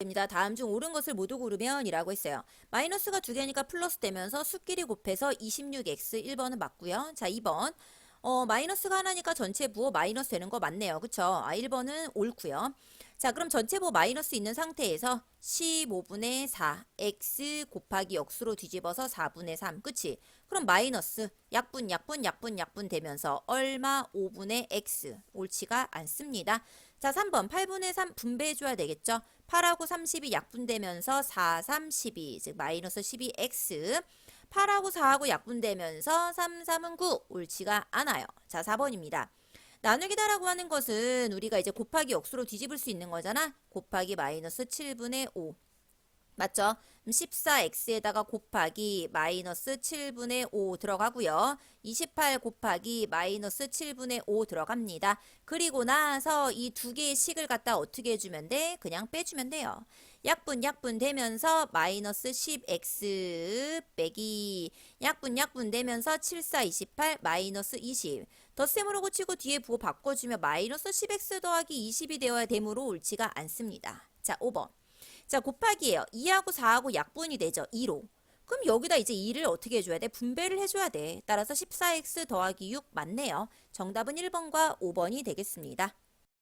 됩니다. 다음 중 옳은 것을 모두 고르면 이라고 했어요. 마이너스가 두 개니까 플러스 되면서 수끼리 곱해서 26x 1번은 맞고요. 자, 2번. 어, 마이너스가 하나니까 전체 부호 마이너스 되는 거 맞네요. 그쵸? 아, 1번은 옳고요. 자, 그럼 전체 부호 마이너스 있는 상태에서 15분의 4, x 곱하기 역수로 뒤집어서 4분의 3, 그치? 그럼 마이너스 약분, 약분, 약분, 약분 되면서 얼마 5분의 x 옳지가 않습니다. 자, 3번 8분의 3 분배해줘야 되겠죠? 8하고 30이 약분되면서 4, 3, 12, 즉 마이너스 12x 8하고 4하고 약분되면서 3, 3은 9 옳지가 않아요. 자, 4번입니다. 나누기다라고 하는 것은 우리가 이제 곱하기 역수로 뒤집을 수 있는 거잖아. 곱하기 마이너스 7분의 5. 맞죠? 14x에다가 곱하기 마이너스 7분의 5 들어가고요. 28 곱하기 마이너스 7분의 5 들어갑니다. 그리고 나서 이 두 개의 식을 갖다 어떻게 해주면 돼? 그냥 빼주면 돼요. 약분 약분 되면서 마이너스 10x 빼기 약분 약분 되면서 7, 4, 28 마이너스 20 덧셈으로 고치고 뒤에 부호 바꿔주면 마이너스 10x 더하기 20이 되어야 되므로 옳지가 않습니다. 자 5번 자 곱하기예요. 2하고 4하고 약분이 되죠. 2로 그럼 여기다 이제 2를 어떻게 해줘야 돼? 분배를 해줘야 돼. 따라서 14x 더하기 6 맞네요. 정답은 1번과 5번이 되겠습니다.